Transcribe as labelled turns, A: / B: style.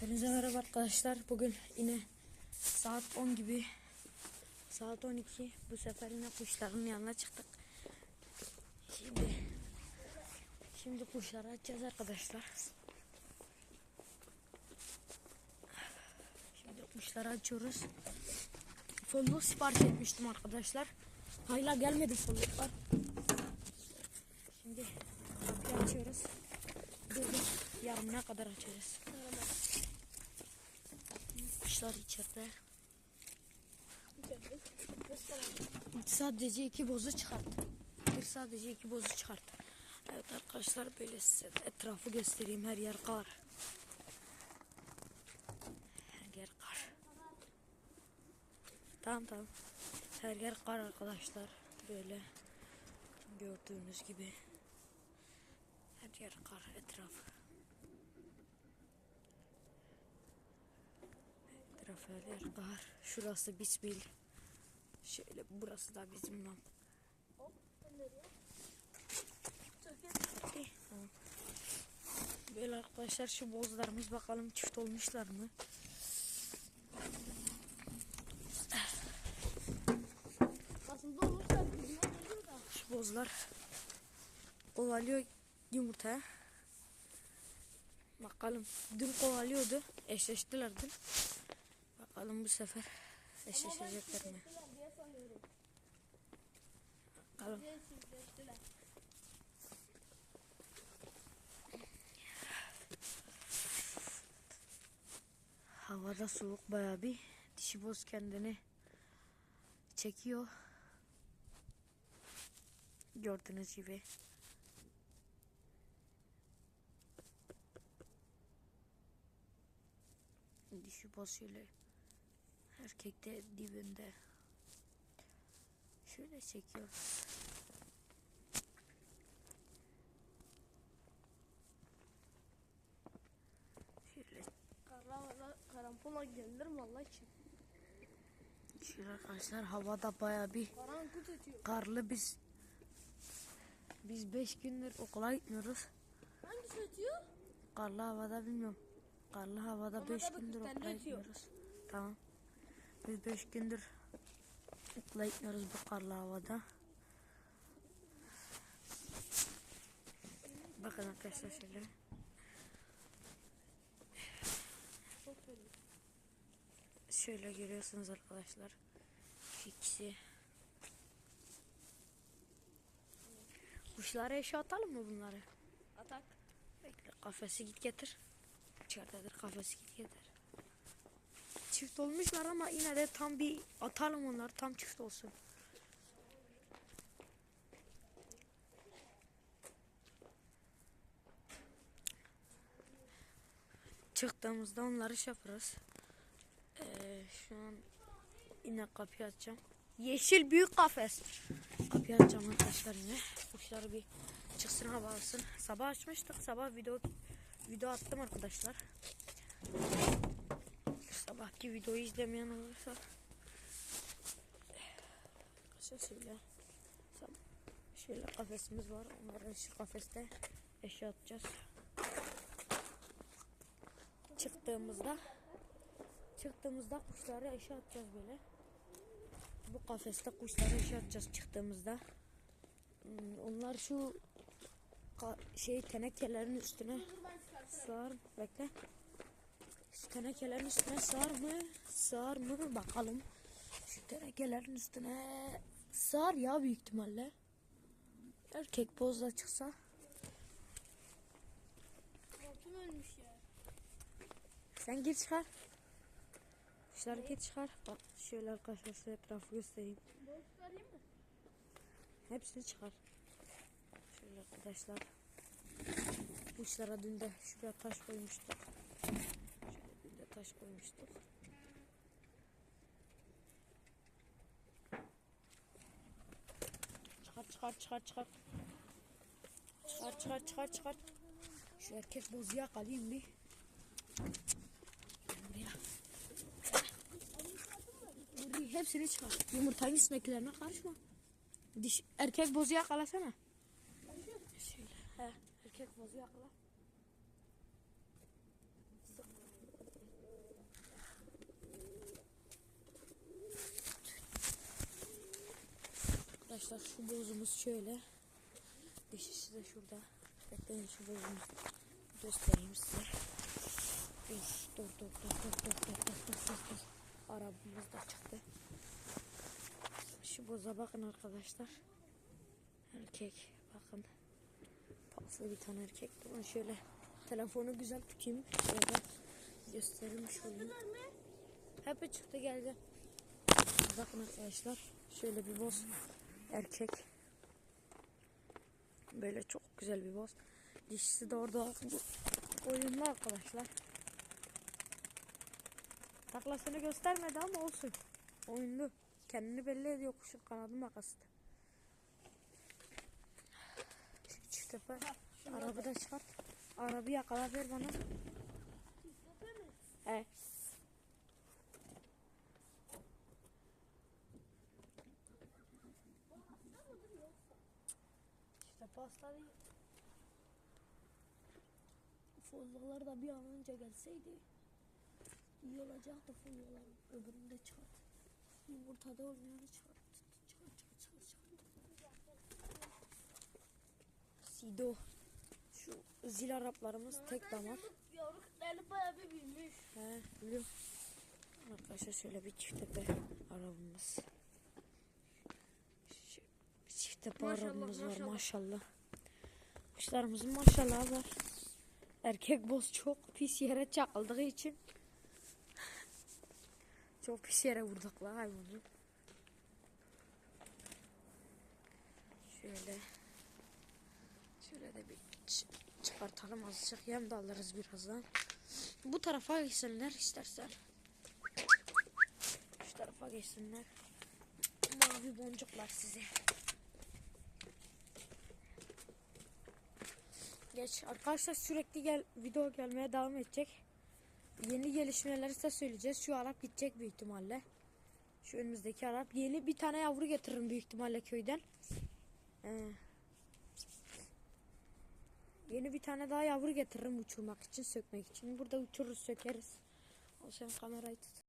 A: Hepinize merhaba arkadaşlar. Bugün yine saat 10 gibi saat 12 bu sefer yine kuşların yanına çıktık. Şimdi şimdi kuşları açacağız arkadaşlar. Şimdi kuşları açıyoruz. Folluk sipariş etmiştim arkadaşlar. Hala gelmedi folluklar. Şimdi açıyoruz. Yarımına kadar açacağız. Kuşlar içeride. Sadece iki bozu çıkarttı. Bir sadece iki bozu çıkarttı. Evet arkadaşlar böyle size etrafı göstereyim. Her yer kar. Her yer kar. Tamam tamam. Her yer kar arkadaşlar. Böyle gördüğünüz gibi. Her yer kar etraf. Yer kar. Şurası Bisbil. Şöyle burası da bizim lan. Böyle arkadaşlar şu bozlarımız bakalım çift olmuşlar mı?
B: Aslında olursa.
A: Şu bozlar kovalıyor yumurtaya. Bakalım dün kovalıyordu. Eşleştiler dün. Bakalım bu sefer eşleşecekler mi? Bakalım. Havada soğuk bayağı bir. Dişi boz kendini çekiyor. Gördüğünüz gibi. Dişi boz şöyle erkek de dibinde. Şöyle çekiyor. Şöyle
B: havada karampola gelir mi Allah için?
A: Şöyle arkadaşlar havada bayağı bir karlı biz biz 5 gündür okula gitmiyoruz.
B: Hangisi ötüyor?
A: Karlı havada bilmiyorum. Karlı havada
B: Ama
A: 5
B: tabii
A: gündür okula
B: ötüyor.
A: gitmiyoruz. Tamam. Biz 5 gündür gitmiyoruz bu karlı havada. Bakın arkadaşlar şöyle. Şöyle görüyorsunuz arkadaşlar. İkisi. Kuşlara eşya atalım mı bunları?
B: Atak.
A: Bekle kafesi git getir. İçeridedir kafesi git getir. Çift olmuşlar ama yine de tam bir atalım onları tam çift olsun. Çıktığımızda onları şey yaparız. Ee, şu an yine kapıyı açacağım. Yeşil büyük kafes. Kapıyı açacağım arkadaşlar yine. Kuşları bir çıksın hava alsın. Sabah açmıştık. Sabah video video attım arkadaşlar. Sabahki videoyu izlemeyen olursa şöyle şöyle kafesimiz var. Onların şu kafeste eşya atacağız. Çıktığımızda çıktığımızda kuşları eşya atacağız böyle. Bu kafeste kuşları eşya atacağız çıktığımızda. Hmm, Onlar şu şey tenekelerin üstüne sığar bekle. Tenekelerin üstüne sığar mı? Sığar mı? Bakalım. Şu tenekelerin üstüne sığar ya büyük ihtimalle. Erkek bozla çıksa.
B: Korkum ölmüş ya.
A: Sen gir çıkar. Kuşları gir çıkar. Bak şöyle arkadaşlar size etrafı göstereyim.
B: Boş mı?
A: Hepsini çıkar. Şöyle arkadaşlar. Kuşlara dün de şuraya taş koymuştuk. Taş koymuştuk. Çıkar çıkar çıkar çıkar. Çıkar çıkar çıkar çıkar. Şu erkek bozuya kalayım bir. Buraya. Burayı hepsini çıkar. Yumurtanın üstündekilerine karışma. Diş, erkek bozu yakalasana. Şöyle. He, erkek bozu yakala. Arkadaşlar şu bozumuz şöyle. Dişisi de şurada. Bekleyin şu bozumuzu göstereyim size. Dur dur dur dur dur dur dur dur dur dur dur. Arabamız da çıktı. Şu boza bakın arkadaşlar. Erkek bakın. Paslı bir tane erkek. Ama şöyle telefonu güzel tutayım. Şöyle göstereyim şöyle. Hep çıktı geldi. Bakın arkadaşlar. Şöyle bir boz erkek. Böyle çok güzel bir boz. Dişisi de orada oyunlu arkadaşlar. Taklasını göstermedi ama olsun. Oyunlu. Kendini belli ediyor kuşun kanadı makası. da. Şu çift tepe. Arabı da çıkart. Arabı yakala ver bana. Evet. pasları Fozlalar da bir an önce gelseydi iyi olacaktı fozlalar öbüründe çat yumurtada olmayanı çat çat çat çat çat Sido şu zil Araplarımız Sonra tek
B: damar. Yorukları bayağı bir.
A: He biliyorum. Arkadaşlar şöyle bir çift tepe arabamız.
B: Maşallah,
A: arabamız var
B: maşallah.
A: Kuşlarımızın maşallah var. Erkek boz çok pis yere çakıldığı için çok pis yere vurduk la hayvanı. Şöyle şöyle de bir çıkartalım azıcık yem de alırız birazdan. Bu tarafa geçsinler istersen. Şu tarafa geçsinler. Mavi boncuklar size. Geç arkadaşlar sürekli gel video gelmeye devam edecek. Yeni gelişmeleri size söyleyeceğiz. Şu Arap gidecek büyük ihtimalle. Şu önümüzdeki Arap. Yeni bir tane yavru getiririm büyük ihtimalle köyden. Ee, Yeni bir tane daha yavru getiririm uçurmak için, sökmek için. Burada uçururuz, sökeriz. O sen kamerayı tut.